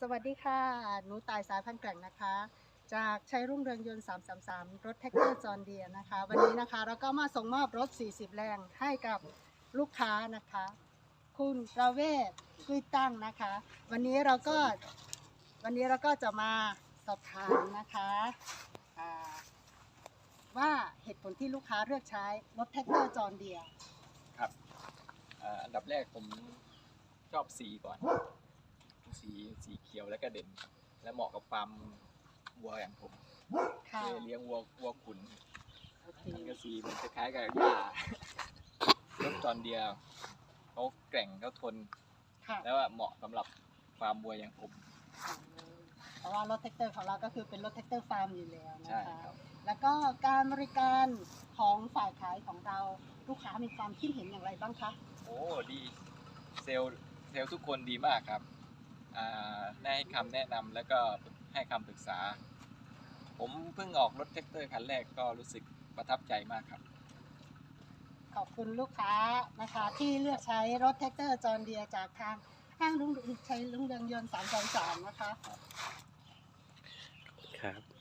สวัสดีค่ะ หนูตายสายพันธุ์แกร่งนะคะ จากชัยรุ่งเรืองยนต์ 333 รถแท็กเตอร์จอห์นเดียนะคะ วันนี้นะคะเราก็มาส่งมอบรถ 40 แรงให้กับลูกค้านะคะ คุณประเวศคุยตั้งนะคะ วันนี้เราก็วันนี้เราก็จะมาสอบถามนะคะว่าเหตุผลที่ลูกค้าเลือกใช้รถแท็กเตอร์จอห์นเดียครับอ่าอันดับแรกผมชอบสีก่อน ขียวและก็เด่นและเหมาะกับฟาร์มวัวอย่างผมค่ะที่เลี้ยงวัววัวขุนโอเคมันก็สีมันคล้ายๆกับหญ้ารถจอนเดียวเขาแกร่งเขาทน ค่ะแล้วว่าเหมาะสำหรับฟาร์มวัวอย่างผมเพราะว่ารถแท็กเตอร์ของเราก็คือเป็นรถแท็กเตอร์ฟาร์มอยู่แล้วนะใช่คะครับ แล้วก็การบริการของฝ่ายขายของเราลูกค้ามีความคิดเห็นอย่างไรบ้างคะ โอ้ดี เซลล์เซลล์ทุกคนดีมากครับอ่า ได้ให้คำแนะนำแล้วก็ให้คำปรึกษา ผมเพิ่งออกรถแท็กเตอร์คันแรกก็รู้สึกประทับใจมากครับ ขอบคุณลูกค้านะคะ ที่เลือกใช้รถแท็กเตอร์จอห์นเดียจากทางห้างลุงใช้ลุงเรืองยนต์323นะคะ ครับ